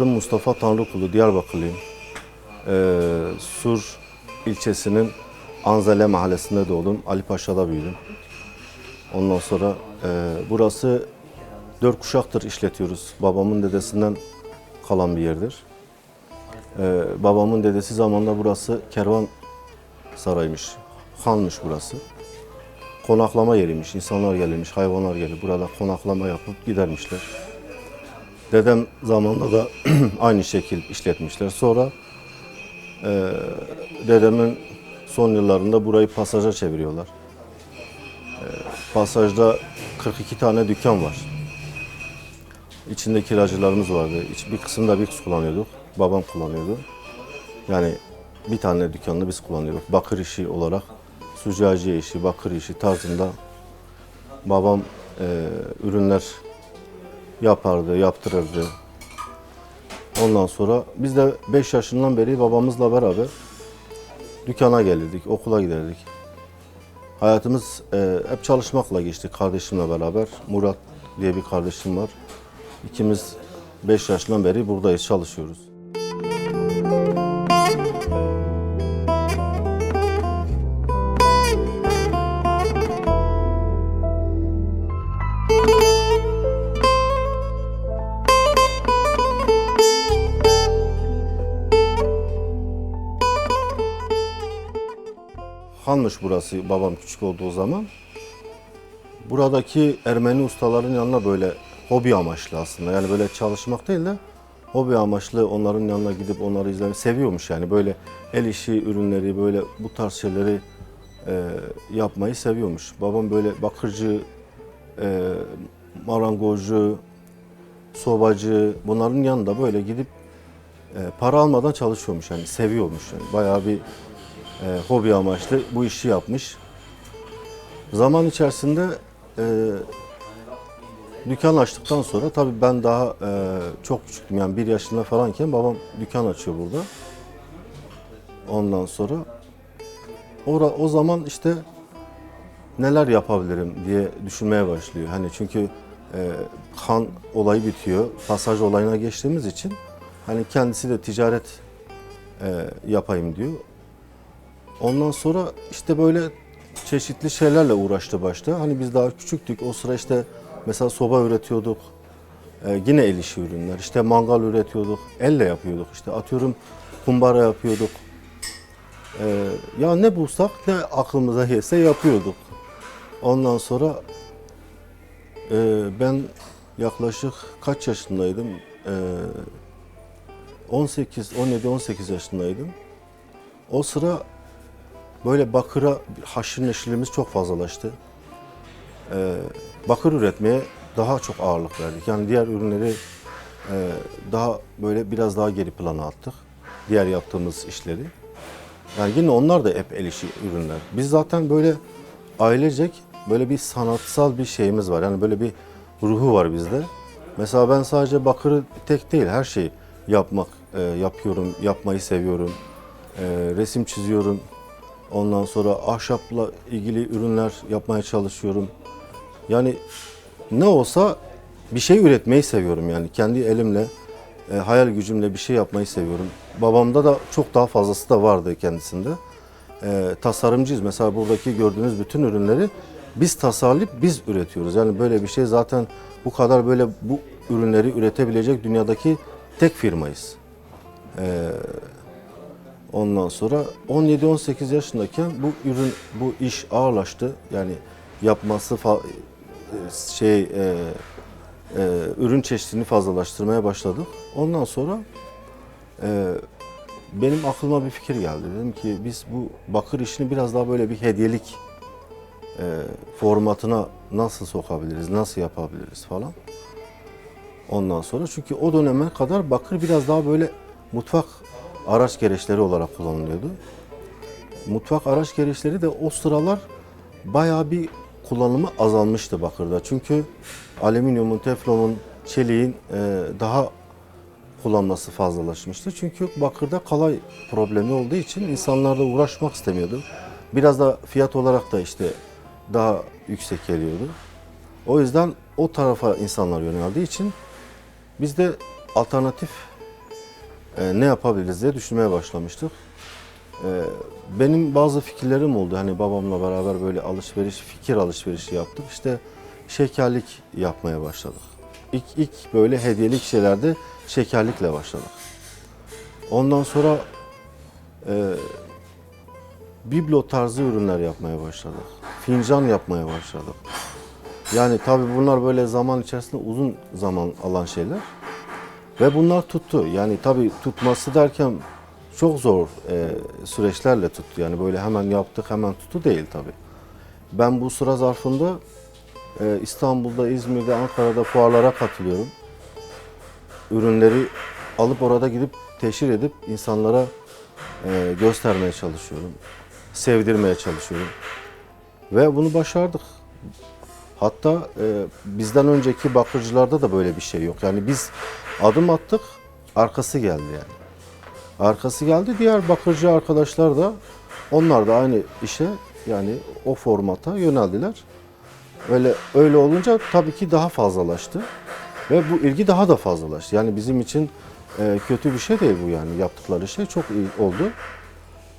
Adım Mustafa Tanrıkulu, Diyarbakırlıyım. Ee, Sur ilçesinin Anzale mahallesinde doğdum. Ali Paşa'da büyüdüm. Ondan sonra e, burası dört kuşaktır işletiyoruz. Babamın dedesinden kalan bir yerdir. Ee, babamın dedesi zamanında burası kervan saraymış. Hanmış burası. Konaklama yeriymiş. İnsanlar gelirmiş, hayvanlar gelir. Burada konaklama yapıp gidermişler. Dedem zamanında da aynı şekil işletmişler. Sonra e, dedemin son yıllarında burayı pasaja çeviriyorlar. E, pasajda 42 tane dükkan var. İçinde kiracılarımız vardı. İç- Bir kısımda biz kullanıyorduk. Babam kullanıyordu. Yani bir tane dükkanını biz kullanıyorduk. Bakır işi olarak sucaciye işi, bakır işi tarzında babam e, ürünler yapardı, yaptırırdı. Ondan sonra biz de 5 yaşından beri babamızla beraber dükkana gelirdik, okula giderdik. Hayatımız e, hep çalışmakla geçti kardeşimle beraber. Murat diye bir kardeşim var. İkimiz 5 yaşından beri buradayız, çalışıyoruz. Hanmış burası babam küçük olduğu zaman. Buradaki Ermeni ustaların yanına böyle hobi amaçlı aslında. Yani böyle çalışmak değil de hobi amaçlı onların yanına gidip onları izlemeyi seviyormuş yani. Böyle el işi ürünleri böyle bu tarz şeyleri e, yapmayı seviyormuş. Babam böyle bakırcı, e, marangozcu, sobacı bunların yanında böyle gidip e, para almadan çalışıyormuş yani seviyormuş yani. Bayağı bir e, hobi amaçlı bu işi yapmış. Zaman içerisinde e, dükkan açtıktan sonra tabii ben daha e, çok küçüktüm yani bir yaşında falanken babam dükkan açıyor burada. Ondan sonra ora, o zaman işte neler yapabilirim diye düşünmeye başlıyor. Hani çünkü e, kan olayı bitiyor. Pasaj olayına geçtiğimiz için hani kendisi de ticaret e, yapayım diyor. Ondan sonra işte böyle çeşitli şeylerle uğraştı başta. Hani biz daha küçüktük. O sıra işte mesela soba üretiyorduk. Ee, yine el işi ürünler. İşte mangal üretiyorduk. Elle yapıyorduk. İşte atıyorum kumbara yapıyorduk. Ee, ya ne bulsak ne aklımıza gelse yapıyorduk. Ondan sonra e, ben yaklaşık kaç yaşındaydım? Ee, 18, 17-18 yaşındaydım. O sıra böyle bakıra haşır neşirliğimiz çok fazlalaştı. Ee, bakır üretmeye daha çok ağırlık verdik. Yani diğer ürünleri e, daha böyle biraz daha geri plana attık. Diğer yaptığımız işleri. Yani yine onlar da hep el işi ürünler. Biz zaten böyle ailecek böyle bir sanatsal bir şeyimiz var. Yani böyle bir ruhu var bizde. Mesela ben sadece bakırı tek değil her şeyi yapmak e, yapıyorum, yapmayı seviyorum. E, resim çiziyorum. Ondan sonra ahşapla ilgili ürünler yapmaya çalışıyorum. Yani ne olsa bir şey üretmeyi seviyorum yani. Kendi elimle, e, hayal gücümle bir şey yapmayı seviyorum. Babamda da çok daha fazlası da vardı kendisinde. E, tasarımcıyız. Mesela buradaki gördüğünüz bütün ürünleri biz tasarlayıp biz üretiyoruz. Yani böyle bir şey zaten bu kadar böyle bu ürünleri üretebilecek dünyadaki tek firmayız. E, Ondan sonra 17-18 yaşındayken bu ürün, bu iş ağırlaştı. Yani yapması şey e, e, ürün çeşidini fazlalaştırmaya başladık. Ondan sonra e, benim aklıma bir fikir geldi. Dedim ki biz bu bakır işini biraz daha böyle bir hediyelik e, formatına nasıl sokabiliriz, nasıl yapabiliriz falan. Ondan sonra çünkü o döneme kadar bakır biraz daha böyle mutfak araç gereçleri olarak kullanılıyordu. Mutfak araç gereçleri de o sıralar bayağı bir kullanımı azalmıştı bakırda. Çünkü alüminyumun, teflonun, çeliğin e, daha kullanması fazlalaşmıştı. Çünkü bakırda kalay problemi olduğu için insanlar da uğraşmak istemiyordu. Biraz da fiyat olarak da işte daha yüksek geliyordu. O yüzden o tarafa insanlar yöneldiği için biz de alternatif e, ne yapabiliriz diye düşünmeye başlamıştık. E, benim bazı fikirlerim oldu. Hani babamla beraber böyle alışveriş, fikir alışverişi yaptık. İşte şekerlik yapmaya başladık. İlk, ilk böyle hediyelik şeylerde şekerlikle başladık. Ondan sonra e, biblo tarzı ürünler yapmaya başladık. Fincan yapmaya başladık. Yani tabii bunlar böyle zaman içerisinde uzun zaman alan şeyler. Ve bunlar tuttu. Yani tabii tutması derken çok zor e, süreçlerle tuttu. Yani böyle hemen yaptık hemen tuttu değil tabii. Ben bu sıra zarfında e, İstanbul'da, İzmir'de, Ankara'da fuarlara katılıyorum. Ürünleri alıp orada gidip teşhir edip insanlara e, göstermeye çalışıyorum. Sevdirmeye çalışıyorum. Ve bunu başardık. Hatta e, bizden önceki bakırcılarda da böyle bir şey yok. Yani biz adım attık, arkası geldi yani. Arkası geldi. Diğer bakırcı arkadaşlar da onlar da aynı işe yani o formata yöneldiler. Öyle öyle olunca tabii ki daha fazlalaştı ve bu ilgi daha da fazlalaştı. Yani bizim için e, kötü bir şey değil bu yani yaptıkları şey çok iyi oldu.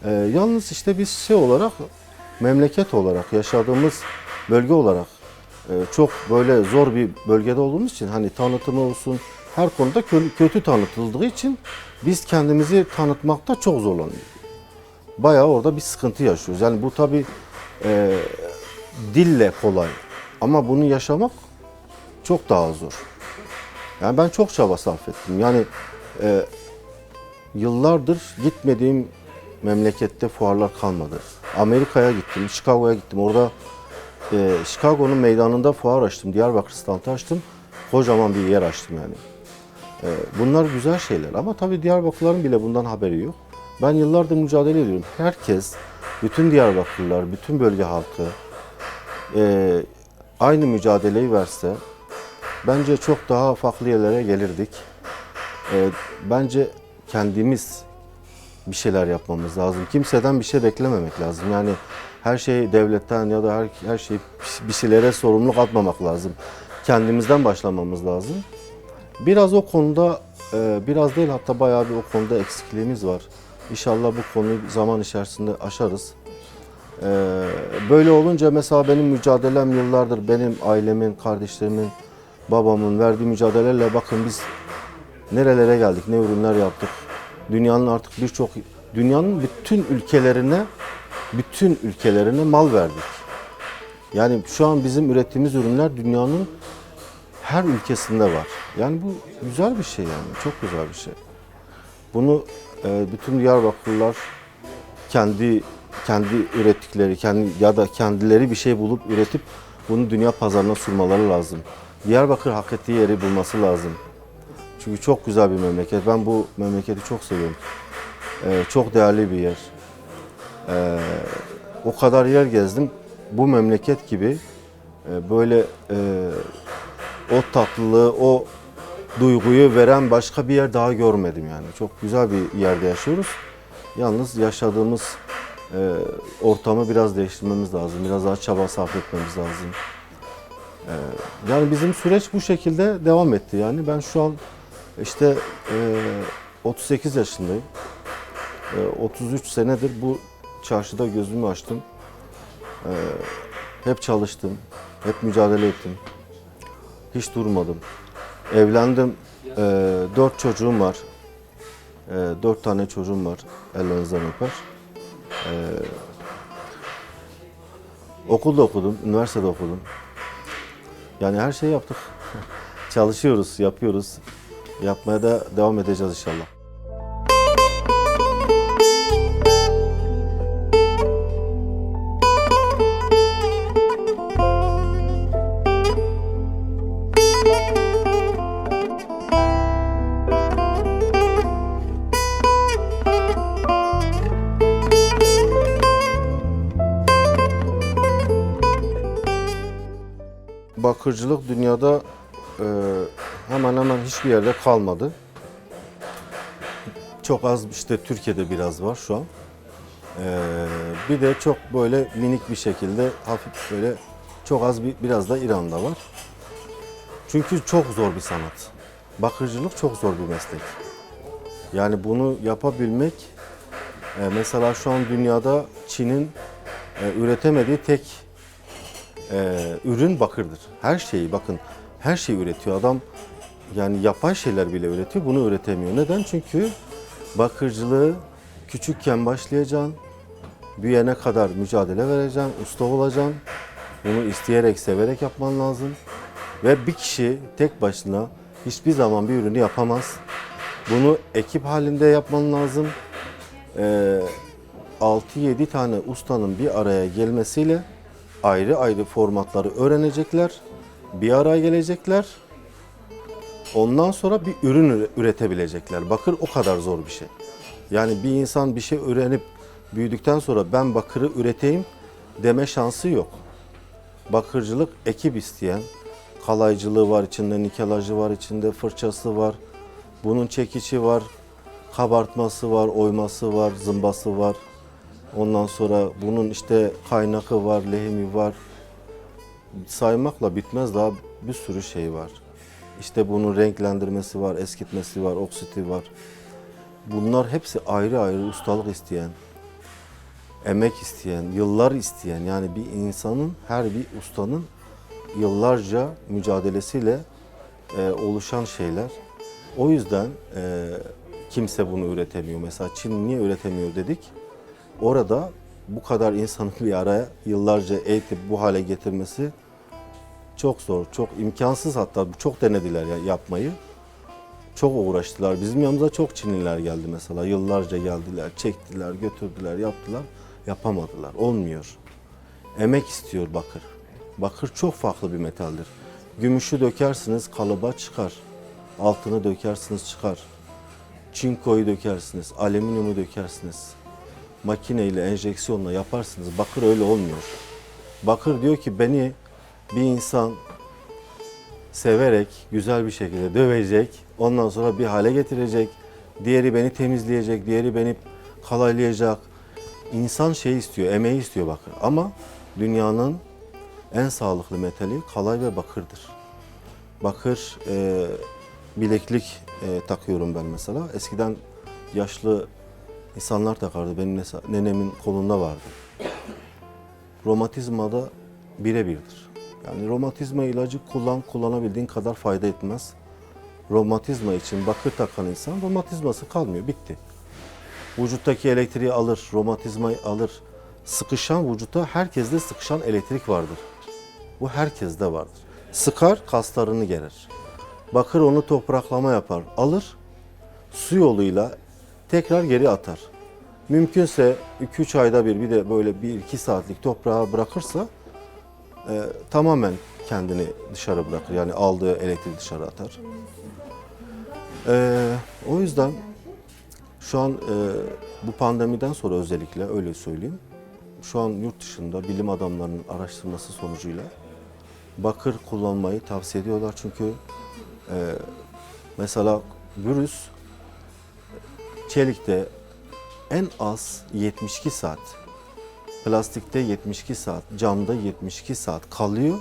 E, yalnız işte biz şey olarak memleket olarak yaşadığımız bölge olarak e, çok böyle zor bir bölgede olduğumuz için hani tanıtımı olsun her konuda kö- kötü tanıtıldığı için biz kendimizi tanıtmakta çok zorlanıyoruz. Bayağı orada bir sıkıntı yaşıyoruz. Yani bu tabii e, dille kolay ama bunu yaşamak çok daha zor. Yani ben çok çaba sarf ettim. Yani e, yıllardır gitmediğim memlekette fuarlar kalmadı. Amerika'ya gittim, Chicago'ya gittim. Orada e, Chicago'nun meydanında fuar açtım. Diyarbakır standı açtım. Kocaman bir yer açtım yani. E, bunlar güzel şeyler ama tabii Diyarbakırlıların bile bundan haberi yok. Ben yıllardır mücadele ediyorum. Herkes, bütün Diyarbakırlılar, bütün bölge halkı e, aynı mücadeleyi verse bence çok daha farklı yerlere gelirdik. E, bence kendimiz bir şeyler yapmamız lazım. Kimseden bir şey beklememek lazım. Yani her şey devletten ya da her, her şey bir şeylere sorumluluk atmamak lazım. Kendimizden başlamamız lazım. Biraz o konuda, e, biraz değil hatta bayağı bir o konuda eksikliğimiz var. İnşallah bu konuyu zaman içerisinde aşarız. E, böyle olunca mesela benim mücadelem yıllardır benim ailemin, kardeşlerimin, babamın verdiği mücadelelerle bakın biz nerelere geldik, ne ürünler yaptık. Dünyanın artık birçok, dünyanın bütün ülkelerine, bütün ülkelerine mal verdik. Yani şu an bizim ürettiğimiz ürünler dünyanın her ülkesinde var. Yani bu güzel bir şey yani, çok güzel bir şey. Bunu e, bütün Diyarbakırlılar kendi kendi ürettikleri, kendi ya da kendileri bir şey bulup üretip bunu dünya pazarına sunmaları lazım. Diyarbakır hak ettiği yeri bulması lazım. Çünkü çok güzel bir memleket. Ben bu memleketi çok seviyorum. Ee, çok değerli bir yer. Ee, o kadar yer gezdim. Bu memleket gibi e, böyle e, o tatlılığı, o duyguyu veren başka bir yer daha görmedim yani. Çok güzel bir yerde yaşıyoruz. Yalnız yaşadığımız e, ortamı biraz değiştirmemiz lazım. Biraz daha çaba sarf etmemiz lazım. E, yani bizim süreç bu şekilde devam etti. Yani ben şu an işte e, 38 yaşındayım. E, 33 senedir bu çarşıda gözümü açtım. E, hep çalıştım, hep mücadele ettim. Hiç durmadım. Evlendim, e, dört çocuğum var. E, dört tane çocuğum var, ellerinizden öper. E, okulda okudum, üniversitede okudum. Yani her şeyi yaptık. çalışıyoruz, yapıyoruz. Yapmaya da devam edeceğiz inşallah. Bakırcılık dünyada e, hemen hemen hiçbir yerde kalmadı. Çok az işte Türkiye'de biraz var şu an. E, bir de çok böyle minik bir şekilde hafif böyle çok az bir biraz da İran'da var. Çünkü çok zor bir sanat. Bakırcılık çok zor bir meslek. Yani bunu yapabilmek e, mesela şu an dünyada Çin'in e, üretemediği tek e, ürün bakırdır. Her şeyi bakın her şeyi üretiyor adam. Yani yapay şeyler bile üretiyor. Bunu üretemiyor. Neden? Çünkü bakırcılığı küçükken başlayacaksın. Büyüyene kadar mücadele vereceksin. Usta olacaksın. Bunu isteyerek, severek yapman lazım. Ve bir kişi tek başına hiçbir zaman bir ürünü yapamaz. Bunu ekip halinde yapman lazım. Ee, 6-7 tane ustanın bir araya gelmesiyle ayrı ayrı formatları öğrenecekler. Bir araya gelecekler. Ondan sonra bir ürün üre- üretebilecekler. Bakır o kadar zor bir şey. Yani bir insan bir şey öğrenip büyüdükten sonra ben bakırı üreteyim deme şansı yok. Bakırcılık ekip isteyen, kalaycılığı var içinde, nikelajı var içinde, fırçası var, bunun çekici var, kabartması var, oyması var, zımbası var. Ondan sonra bunun işte kaynakı var, lehimi var. Saymakla bitmez daha bir sürü şey var. İşte bunun renklendirmesi var, eskitmesi var, oksiti var. Bunlar hepsi ayrı ayrı ustalık isteyen, emek isteyen, yıllar isteyen yani bir insanın, her bir ustanın yıllarca mücadelesiyle e, oluşan şeyler. O yüzden e, kimse bunu üretemiyor. Mesela Çin niye üretemiyor dedik. Orada bu kadar insanı bir araya yıllarca eğitip bu hale getirmesi çok zor, çok imkansız hatta çok denediler ya yapmayı. Çok uğraştılar. Bizim yanımıza çok Çinliler geldi mesela. Yıllarca geldiler, çektiler, götürdüler, yaptılar. Yapamadılar. Olmuyor. Emek istiyor bakır. Bakır çok farklı bir metaldir. Gümüşü dökersiniz kalıba çıkar. Altını dökersiniz çıkar. Çinkoyu dökersiniz, alüminyumu dökersiniz. Makineyle, enjeksiyonla yaparsınız. Bakır öyle olmuyor. Bakır diyor ki beni bir insan severek, güzel bir şekilde dövecek, ondan sonra bir hale getirecek. Diğeri beni temizleyecek, diğeri beni kalaylayacak. İnsan şey istiyor, emeği istiyor bakır. Ama dünyanın en sağlıklı metali kalay ve bakırdır. Bakır e, bileklik e, takıyorum ben mesela. Eskiden yaşlı insanlar takardı. Benim nenemin kolunda vardı. Romatizmada birebirdir. Yani romatizma ilacı kullan kullanabildiğin kadar fayda etmez. Romatizma için bakır takan insan romatizması kalmıyor, bitti. Vücuttaki elektriği alır, romatizmayı alır. Sıkışan vücutta herkeste sıkışan elektrik vardır. Bu herkeste vardır. Sıkar, kaslarını gerer. Bakır onu topraklama yapar, alır, su yoluyla tekrar geri atar. Mümkünse 2-3 ayda bir bir de böyle 1-2 saatlik toprağa bırakırsa e, tamamen kendini dışarı bırakır. Yani aldığı elektriği dışarı atar. E, o yüzden şu an e, bu pandemiden sonra özellikle öyle söyleyeyim. Şu an yurt dışında bilim adamlarının araştırması sonucuyla bakır kullanmayı tavsiye ediyorlar. Çünkü e, mesela virüs çelikte en az 72 saat, plastikte 72 saat, camda 72 saat kalıyor,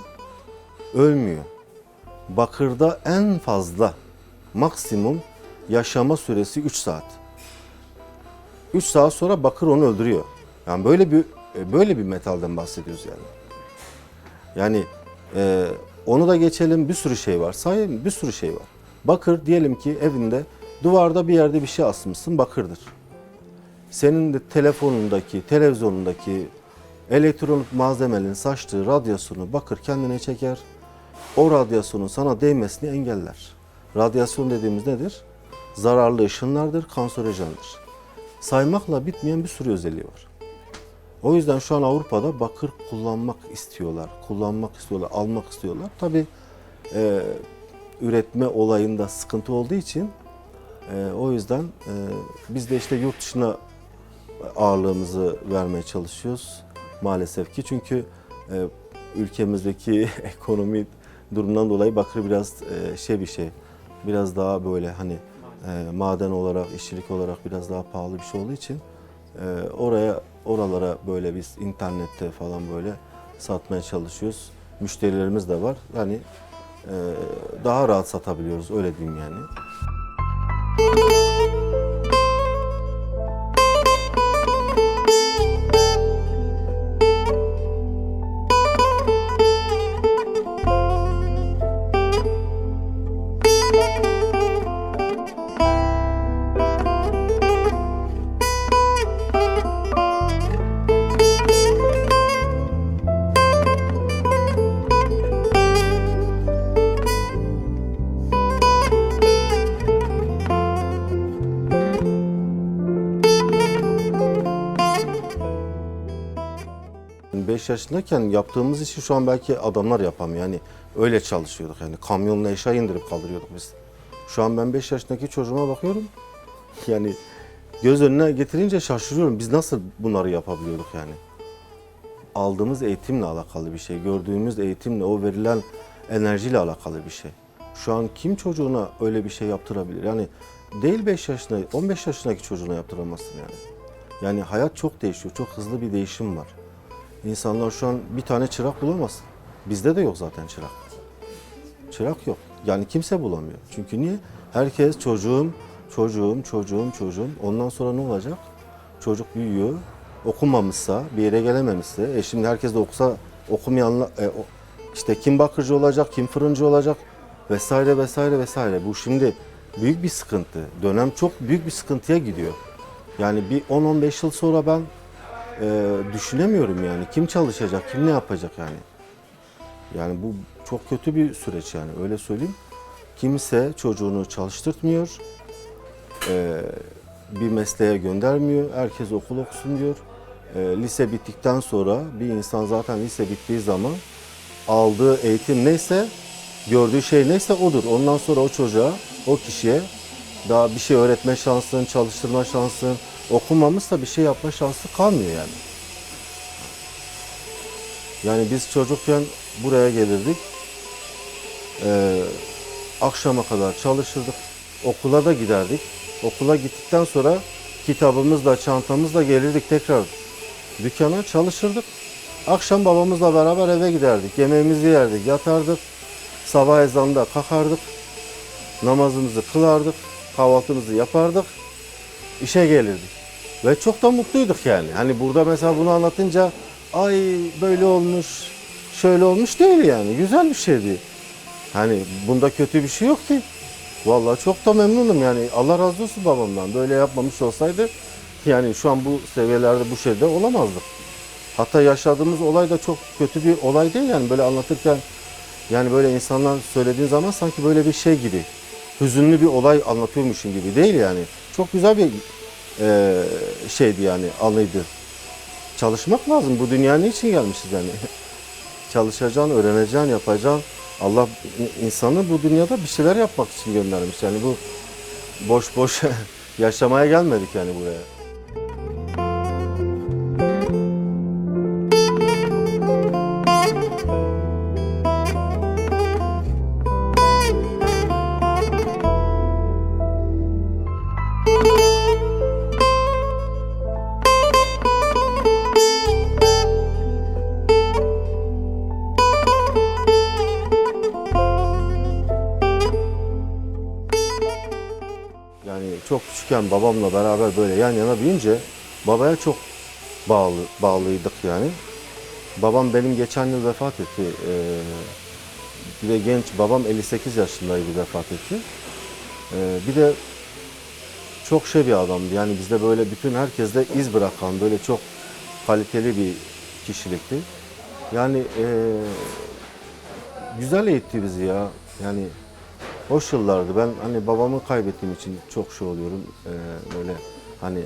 ölmüyor. Bakırda en fazla maksimum yaşama süresi 3 saat. 3 saat sonra bakır onu öldürüyor. Yani böyle bir böyle bir metalden bahsediyoruz yani. Yani e, onu da geçelim bir sürü şey var. Sayayım bir sürü şey var. Bakır diyelim ki evinde duvarda bir yerde bir şey asmışsın bakırdır. Senin de telefonundaki, televizyonundaki elektronik malzemenin saçtığı radyasını bakır kendine çeker. o radyasyonun sana değmesini engeller. Radyasyon dediğimiz nedir? Zararlı ışınlardır, kanserojendir. Saymakla bitmeyen bir sürü özelliği var. O yüzden şu an Avrupa'da bakır kullanmak istiyorlar, kullanmak istiyorlar, almak istiyorlar. Tabii e, üretme olayında sıkıntı olduğu için e, o yüzden e, biz de işte yurt dışına ağırlığımızı vermeye çalışıyoruz maalesef ki. Çünkü e, ülkemizdeki ekonomi durumundan dolayı bakır biraz e, şey bir şey. Biraz daha böyle hani maden olarak, işçilik olarak biraz daha pahalı bir şey olduğu için oraya oralara böyle biz internette falan böyle satmaya çalışıyoruz. Müşterilerimiz de var. Yani daha rahat satabiliyoruz öyle diyeyim yani. Yani 5 yaşındayken yaptığımız işi şu an belki adamlar yapamıyor. Yani öyle çalışıyorduk. Yani kamyonla eşya indirip kaldırıyorduk biz. Şu an ben 5 yaşındaki çocuğuma bakıyorum. Yani göz önüne getirince şaşırıyorum. Biz nasıl bunları yapabiliyorduk yani? Aldığımız eğitimle alakalı bir şey, gördüğümüz eğitimle, o verilen enerjiyle alakalı bir şey. Şu an kim çocuğuna öyle bir şey yaptırabilir? Yani değil 5 yaşında, 15 yaşındaki çocuğuna yaptıramazsın yani. Yani hayat çok değişiyor, çok hızlı bir değişim var. İnsanlar şu an bir tane çırak bulamaz. Bizde de yok zaten çırak. Çırak yok. Yani kimse bulamıyor. Çünkü niye? Herkes çocuğum, çocuğum, çocuğum, çocuğum. Ondan sonra ne olacak? Çocuk büyüyor. Okumamışsa, bir yere gelememişse, e şimdi herkes de okusa okumayanlar, e, işte kim bakıcı olacak, kim fırıncı olacak vesaire vesaire vesaire. Bu şimdi büyük bir sıkıntı. Dönem çok büyük bir sıkıntıya gidiyor. Yani bir 10-15 yıl sonra ben e, düşünemiyorum yani. Kim çalışacak, kim ne yapacak yani. Yani bu çok kötü bir süreç yani öyle söyleyeyim. Kimse çocuğunu çalıştırtmıyor. E, bir mesleğe göndermiyor. Herkes okul okusun diyor. E, lise bittikten sonra bir insan zaten lise bittiği zaman aldığı eğitim neyse, gördüğü şey neyse odur. Ondan sonra o çocuğa, o kişiye daha bir şey öğretme şansın, çalıştırma şansın, okumamışsa bir şey yapma şansı kalmıyor yani. Yani biz çocukken buraya gelirdik. Ee, akşama kadar çalışırdık. Okula da giderdik. Okula gittikten sonra kitabımızla, çantamızla gelirdik tekrar dükkana çalışırdık. Akşam babamızla beraber eve giderdik. Yemeğimizi yerdik, yatardık. Sabah ezanında kalkardık. Namazımızı kılardık. Kahvaltımızı yapardık. işe gelirdik. Ve çok da mutluyduk yani. Hani burada mesela bunu anlatınca ay böyle olmuş, şöyle olmuş değil yani. Güzel bir şeydi. Hani bunda kötü bir şey yok ki. Vallahi çok da memnunum yani. Allah razı olsun babamdan. Böyle yapmamış olsaydı yani şu an bu seviyelerde bu şeyde olamazdık. Hatta yaşadığımız olay da çok kötü bir olay değil yani böyle anlatırken yani böyle insanlar söylediğin zaman sanki böyle bir şey gibi. Hüzünlü bir olay anlatıyormuşum gibi değil yani. Çok güzel bir e, şeydi yani anıydı. Çalışmak lazım. Bu dünya ne için gelmişiz yani? Çalışacaksın, öğreneceksin, yapacaksın. Allah insanı bu dünyada bir şeyler yapmak için göndermiş. Yani bu boş boş yaşamaya gelmedik yani buraya. Babamla beraber böyle yan yana büyüyünce babaya çok bağlı bağlıydık yani. Babam benim geçen yıl vefat etti. Ee, bir de genç babam 58 yaşındaydı vefat etti. Ee, bir de çok şey bir adamdı. Yani bizde böyle bütün herkeste iz bırakan böyle çok kaliteli bir kişilikti. Yani ee, güzel eğitti bizi ya. Yani hoş yıllardı. Ben hani babamı kaybettiğim için çok şey oluyorum. Ee, böyle hani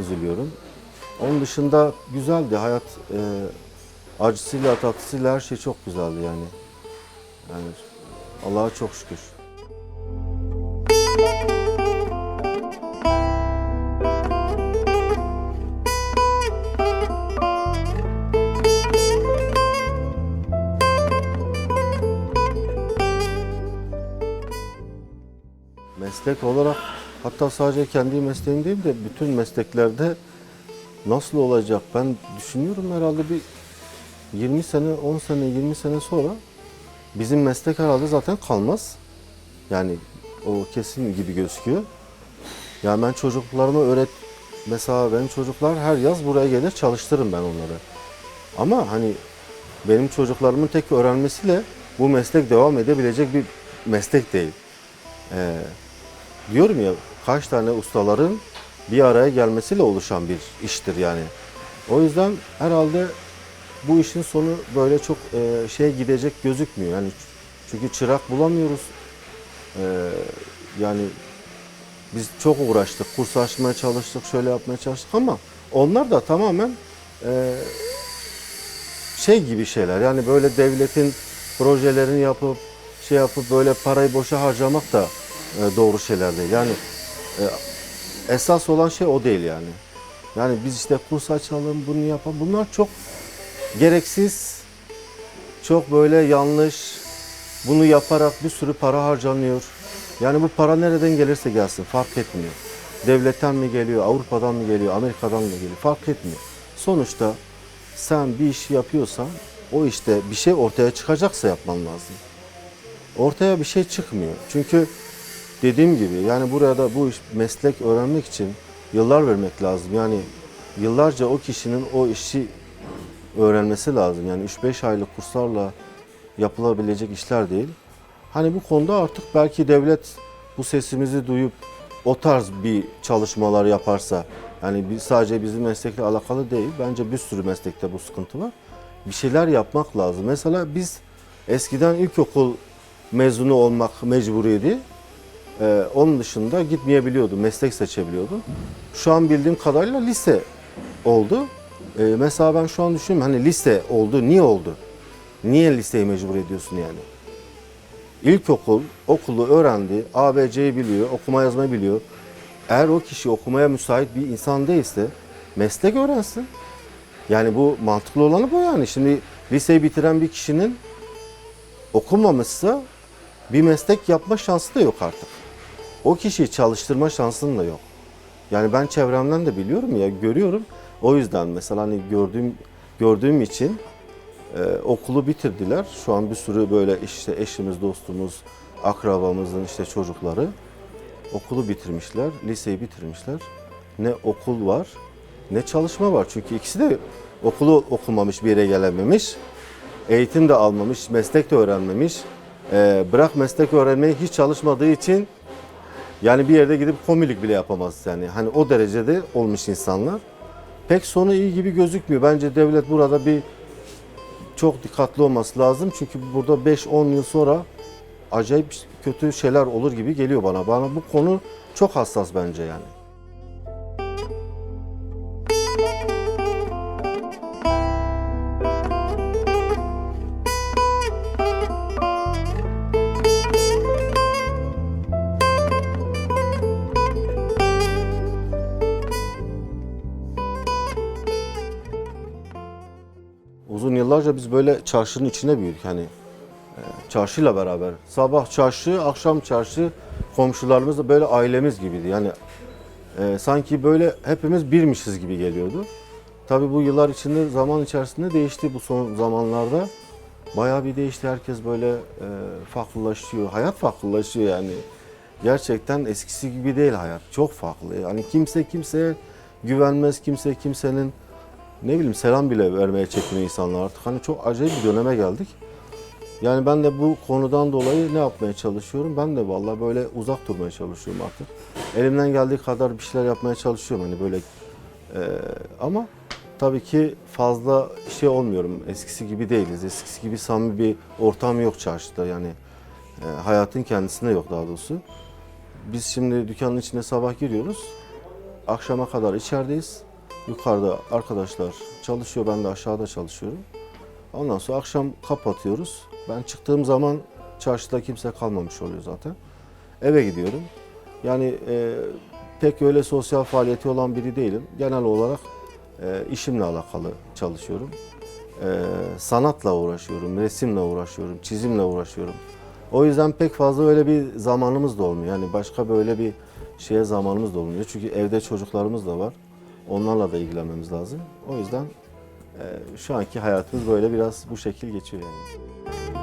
üzülüyorum. Onun dışında güzeldi hayat. E, acısıyla tatlısıyla her şey çok güzeldi yani. Yani Allah'a çok şükür. Meslek olarak hatta sadece kendi mesleğim değil de bütün mesleklerde nasıl olacak ben düşünüyorum herhalde bir 20 sene 10 sene 20 sene sonra bizim meslek herhalde zaten kalmaz. Yani o kesin gibi gözüküyor. Yani ben çocuklarıma öğret mesela benim çocuklar her yaz buraya gelir çalıştırırım ben onları. Ama hani benim çocuklarımın tek öğrenmesiyle bu meslek devam edebilecek bir meslek değil. Ee, diyorum ya kaç tane ustaların bir araya gelmesiyle oluşan bir iştir yani. O yüzden herhalde bu işin sonu böyle çok e, şey gidecek gözükmüyor. Yani çünkü çırak bulamıyoruz. Ee, yani biz çok uğraştık, kurs açmaya çalıştık, şöyle yapmaya çalıştık ama onlar da tamamen e, şey gibi şeyler. Yani böyle devletin projelerini yapıp şey yapıp böyle parayı boşa harcamak da e, doğru şeyler değil. Yani e, esas olan şey o değil yani. Yani biz işte kurs açalım, bunu yapalım. Bunlar çok gereksiz, çok böyle yanlış. Bunu yaparak bir sürü para harcanıyor. Yani bu para nereden gelirse gelsin fark etmiyor. Devletten mi geliyor, Avrupa'dan mı geliyor, Amerika'dan mı geliyor fark etmiyor. Sonuçta sen bir işi yapıyorsan o işte bir şey ortaya çıkacaksa yapman lazım. Ortaya bir şey çıkmıyor. Çünkü dediğim gibi yani burada bu iş meslek öğrenmek için yıllar vermek lazım. Yani yıllarca o kişinin o işi öğrenmesi lazım. Yani 3-5 aylık kurslarla yapılabilecek işler değil. Hani bu konuda artık belki devlet bu sesimizi duyup o tarz bir çalışmalar yaparsa yani sadece bizim meslekle alakalı değil. Bence bir sürü meslekte bu sıkıntı var. Bir şeyler yapmak lazım. Mesela biz eskiden ilkokul mezunu olmak mecburiydi. Ee, onun dışında gitmeyebiliyordum, meslek seçebiliyordum. Şu an bildiğim kadarıyla lise oldu. Ee, mesela ben şu an düşünüyorum hani lise oldu, niye oldu? Niye liseyi mecbur ediyorsun yani? İlkokul, okulu öğrendi, ABC'yi biliyor, okuma yazmayı biliyor. Eğer o kişi okumaya müsait bir insan değilse meslek öğrensin. Yani bu mantıklı olanı bu yani. Şimdi liseyi bitiren bir kişinin okumamışsa bir meslek yapma şansı da yok artık. O kişiyi çalıştırma şansın da yok. Yani ben çevremden de biliyorum ya görüyorum. O yüzden mesela hani gördüğüm gördüğüm için e, okulu bitirdiler. Şu an bir sürü böyle işte eşimiz, dostumuz, akrabamızın işte çocukları okulu bitirmişler, liseyi bitirmişler. Ne okul var, ne çalışma var. Çünkü ikisi de okulu okumamış, bir yere gelememiş. Eğitim de almamış, meslek de öğrenmemiş. E, bırak meslek öğrenmeyi hiç çalışmadığı için yani bir yerde gidip komilik bile yapamaz yani. Hani o derecede olmuş insanlar. Pek sonu iyi gibi gözükmüyor. Bence devlet burada bir çok dikkatli olması lazım. Çünkü burada 5-10 yıl sonra acayip kötü şeyler olur gibi geliyor bana. Bana bu konu çok hassas bence yani. Yıllarca biz böyle çarşının içine büyüdük hani çarşıyla beraber. Sabah çarşı, akşam çarşı komşularımız da böyle ailemiz gibiydi. Yani e, sanki böyle hepimiz birmişiz gibi geliyordu. Tabii bu yıllar içinde zaman içerisinde değişti bu son zamanlarda. Bayağı bir değişti. Herkes böyle e, farklılaşıyor. Hayat farklılaşıyor yani. Gerçekten eskisi gibi değil hayat. Çok farklı. Yani kimse kimseye güvenmez. Kimse kimsenin ne bileyim selam bile vermeye çekiniyor insanlar artık. Hani çok acayip bir döneme geldik. Yani ben de bu konudan dolayı ne yapmaya çalışıyorum? Ben de vallahi böyle uzak durmaya çalışıyorum artık. Elimden geldiği kadar bir şeyler yapmaya çalışıyorum hani böyle. Ee, ama tabii ki fazla şey olmuyorum. Eskisi gibi değiliz. Eskisi gibi samimi bir ortam yok çarşıda. Yani e, hayatın kendisinde yok daha doğrusu. Biz şimdi dükkanın içine sabah giriyoruz. Akşama kadar içerideyiz. Yukarıda arkadaşlar çalışıyor. Ben de aşağıda çalışıyorum. Ondan sonra akşam kapatıyoruz. Ben çıktığım zaman çarşıda kimse kalmamış oluyor zaten. Eve gidiyorum. Yani e, pek öyle sosyal faaliyeti olan biri değilim. Genel olarak e, işimle alakalı çalışıyorum. E, sanatla uğraşıyorum, resimle uğraşıyorum, çizimle uğraşıyorum. O yüzden pek fazla öyle bir zamanımız da olmuyor. Yani başka böyle bir şeye zamanımız da olmuyor. Çünkü evde çocuklarımız da var. Onlarla da ilgilenmemiz lazım. O yüzden e, şu anki hayatımız böyle biraz bu şekil geçiyor yani.